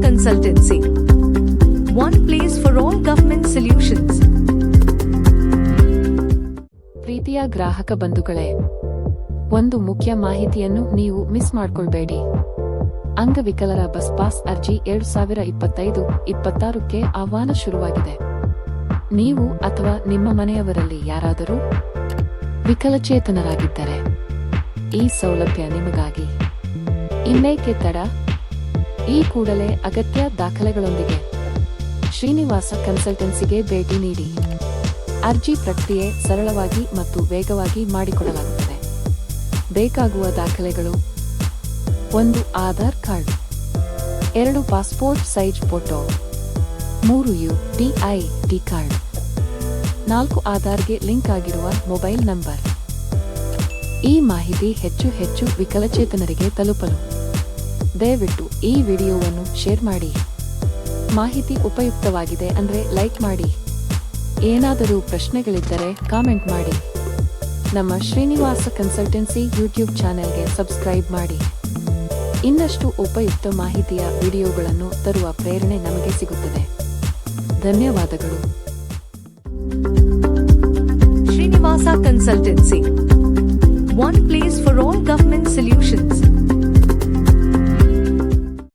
Consultancy. One place for all government solutions. ಪ್ರೀತಿಯ ಗ್ರಾಹಕ ಬಂಧುಗಳೇ, ಒಂದು ಮುಖ್ಯ ಮಾಹಿತಿಯನ್ನು ನೀವು ಮಿಸ್ ಮಾಡ್ಕೊಳ್ಬೇಡಿ ಅಂಗವಿಕಲರ ಬಸ್ ಪಾಸ್ ಅರ್ಜಿ ಎರಡು ಸಾವಿರ ಇಪ್ಪತ್ತೈದು, ಇಪ್ಪತ್ತಾರಕ್ಕೆ ಆಹ್ವಾನ ಶುರುವಾಗಿದೆ ನೀವು ಅಥವಾ ನಿಮ್ಮ ಮನೆಯವರಲ್ಲಿ ಯಾರಾದರೂ ವಿಕಲಚೇತನರಾಗಿದ್ದರೆ, ಈ ಸೌಲಭ್ಯ ನಿಮಗಾಗಿ ಇನ್ನೇಕೆ ತಡ ಈ ಕೂಡಲೇ ಅಗತ್ಯ ದಾಖಲೆಗಳೊಂದಿಗೆ ಶ್ರೀನಿವಾಸ ಕನ್ಸಲ್ಟೆನ್ಸಿಗೆ ಭೇಟಿ ನೀಡಿ. ಅರ್ಜಿ ಪ್ರಕ್ರಿಯೆ ಸರಳವಾಗಿ ಮತ್ತು ವೇಗವಾಗಿ ಮಾಡಿಕೊಡಲಾಗುತ್ತದೆ. ಬೇಕಾಗುವ ದಾಖಲೆಗಳು ಒಂದು ಆಧಾರ್ ಕಾರ್ಡ್, ಎರಡು ಪಾಸ್ಪೋರ್ಟ್ ಸೈಜ್ ಫೋಟೋ, ಮೂರು ಯು ಡಿಐ ಡಿ ಕಾರ್ಡ್, ನಾಲ್ಕು ಆಧಾರ್ಗೆ ಲಿಂಕ್ ಆಗಿರುವ ಮೊಬೈಲ್ ನಂಬರ್. ಈ ಮಾಹಿತಿ ಹೆಚ್ಚು ಹೆಚ್ಚು ವಿಕಲಚೇತನರಿಗೆ ತಲುಪಲು. ದಯವಿಟ್ಟು ಈ ವಿಡಿಯೋವನ್ನು ಶೇರ್ ಮಾಡಿ. ಮಾಹಿತಿ ಉಪಯುಕ್ತವಾಗಿದೆ ಅಂದ್ರೆ ಲೈಕ್ ಮಾಡಿ. ಏನಾದರೂ ಪ್ರಶ್ನೆಗಳಿದ್ದರೆ ಕಾಮೆಂಟ್ ಮಾಡಿ. ನಮ್ಮ ಶ್ರೀನಿವಾಸ ಕನ್ಸಲ್ಟೆನ್ಸಿ ಯೂಟ್ಯೂಬ್ ಚಾನೆಲ್ಗೆ ಸಬ್ಸ್ಕ್ರೈಬ್ ಮಾಡಿ. ಇನ್ನಷ್ಟು ಉಪಯುಕ್ತ ಮಾಹಿತಿಯ ವಿಡಿಯೋಗಳನ್ನು ತರುವ ಪ್ರೇರಣೆ ನಮಗೆ ಸಿಗುತ್ತದೆ. ಧನ್ಯವಾದಗಳು. ಶ್ರೀನಿವಾಸ Consultancy.